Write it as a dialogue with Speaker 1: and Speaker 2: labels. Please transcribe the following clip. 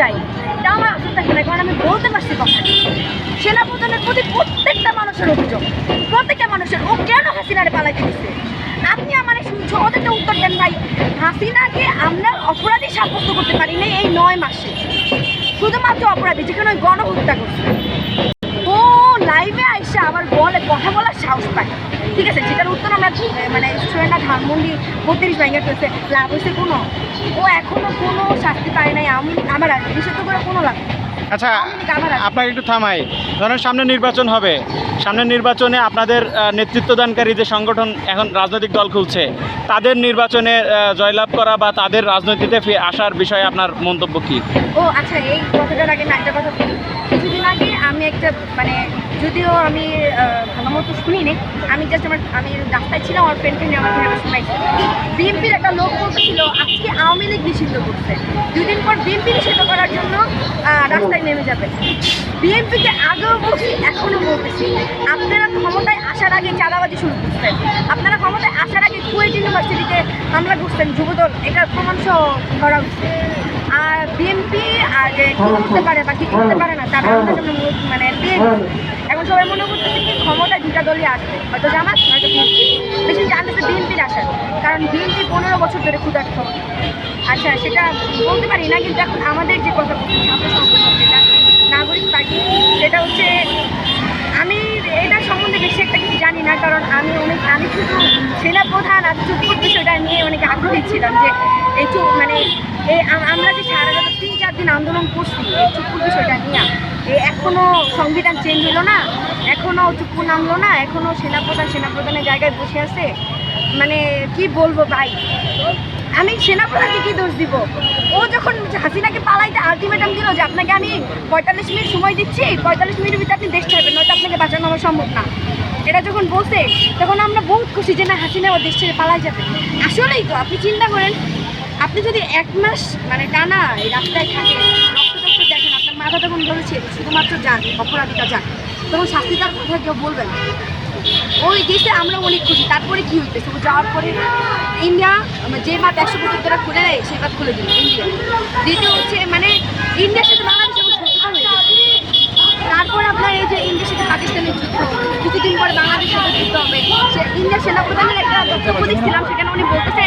Speaker 1: চাই এটা আমার আসল থাকে না, কারণ আমি বলতে পারছি কথাটা। সেনাপ্রধানের প্রতি প্রত্যেকটা মানুষের অভিযোগ, প্রত্যেকটা মানুষের, ও কেন হাসিনারে পালাইতে দিচ্ছে আপনি আমার সহজ উত্তর দেন ভাই, হাসিনাকে আমরা অপরাধী সাব্যস্ত করতে পারি না এই নয় মাসে। শুধুমাত্র অপরাধী, যেখানে ওই গণহত্যা করছে। ও লাইভে আইসা আবার বলে, কথা বলার সাহস পায়। ঠিক আছে, যেটার উত্তর আমরা মানে ধানমন্ডি বত্রিশ ব্যাঙ্গে পেয়েছে লাভ হয়েছে কোনো? ও এখনও কোনো শাস্তি পায় নাই আমি আমার আর নিষিদ্ধ করে কোনো লাভ
Speaker 2: আচ্ছা। আপনাকে একটু থামাই। ধরেন সামনে নির্বাচন হবে। সামনে নির্বাচনে আপনাদের নেতৃত্বদানকারী যে সংগঠন এখন রাজনৈতিক দল খুলছে তাদের নির্বাচনে জয়লাভ করা বা তাদের রাজনীতিতে আসার বিষয়ে আপনার মন্তব্য কী?
Speaker 1: ও আচ্ছা এই কথাটার আগে একটা কথা বলি কিছুদিন আগে আমি একটা মানে যদিও আমি ভালো মতো শুনিনি, আমি জাস্ট আমার, আমি রাস্তায় ছিলাম, আমার ফ্রেন্ডকে নিয়ে আমার ঘরে শোনাইছি বিএনপির একটা লোক বলছিল আজকে আওয়ামী লীগ নিষিদ্ধ করছে। দুদিন পর বিএনপি নিষিদ্ধ করার জন্য রাস্তায় নেমে যাবে। বিএনপিকে আগেও বলছি, এখনও বলতেছি। আপনারা ক্ষমতায় আসার আগে চাঁদাবাজি শুরু করছেন। আপনারা ক্ষমতায় আসার আগে কুয়েট ইউনিভার্সিটিতে হামলা করছেন যুবদল। এটার প্রমাণ সহ ধরা হচ্ছে। বিএনপি আর কি করতে পারে বা কি করতে পারে না, তারা জন্য মানে বিএনপি এখন সবাই মনে করতেছে কি ক্ষমতা দুটা দলই আসবে। হয়তো জামাত, হয়তো বিএনপি বেশি জানতেছে বিএনপির আসার। কারণ বিএনপি পনেরো বছর ধরে ক্ষুধার্থ আচ্ছা সেটা বলতে পারি না, কিন্তু এখন আমাদের যে কথা বলছি নাগরিক পার্টি, সেটা হচ্ছে, আমি এটা সম্বন্ধে বেশি একটা কিছু জানি না, কারণ আমি অনেক, আমি শুধু সেনাপ্রধান আর চুক্তির বিষয়টা নিয়ে অনেক আগ্রহী ছিলাম যে এই মানে এই আম- আমরা যে সারা রাত তিন দিন আন্দোলন করছি চুপুর বিষয়টা নিয়ে। এখনও সংবিধান চেঞ্জ হলো না এখনও চুপ্পু নামলো না এখনও সেনাপ্রধান সেনাপ্রধানের জায়গায় বসে আছে। মানে কি বলব ভাই? আমি সেনাপ্রধানকে কি দোষ দিব? ও যখন হাসিনাকে পালাইতে আলটিমেটাম দিল যে আপনাকে আমি পঁয়তাল্লিশ মিনিট সময় দিচ্ছি, পঁয়তাল্লিশ মিনিটের ভিতরে আপনি দেশ ছাড়বেন, নয়তো আপনাকে বাঁচানো আমার সম্ভব না। এটা যখন বলছে, তখন আমরা বহুত খুশি যে না, হাসিনা ও দেশ ছেড়ে পালাই যাবে। আসলেই তো, আপনি চিন্তা করেন আপনি যদি এক মাস মানে টানা এই রাস্তায় থাকে রক্ত দেখেন, আপনার মাথা তখন বলেছে শুধুমাত্র যান, অপরাধীটা যান, তখন শাস্তি তার কথা কেউ বলবেন। ওই দেশে আমরা অনেক খুশি, তারপরে কি হইতেছে ও যাওয়ার পরে ইন্ডিয়া যে মাঠ একশো ধরে খুলে দেয় সে বাদ খুলে দিল ইন্ডিয়া দ্বিতীয় হচ্ছে মানে ইন্ডিয়ার সাথে বাংলাদেশ। তারপর আপনার এই যে ইন্ডিয়ার সাথে পাকিস্তানের যুদ্ধ কিছুদিন পরে বাংলাদেশের সাথে যুদ্ধ হবে ইন্ডিয়ার সেনাপ্রধানের একটা বক্তব্য দেখছিলাম, সেখানে উনি বলতেছে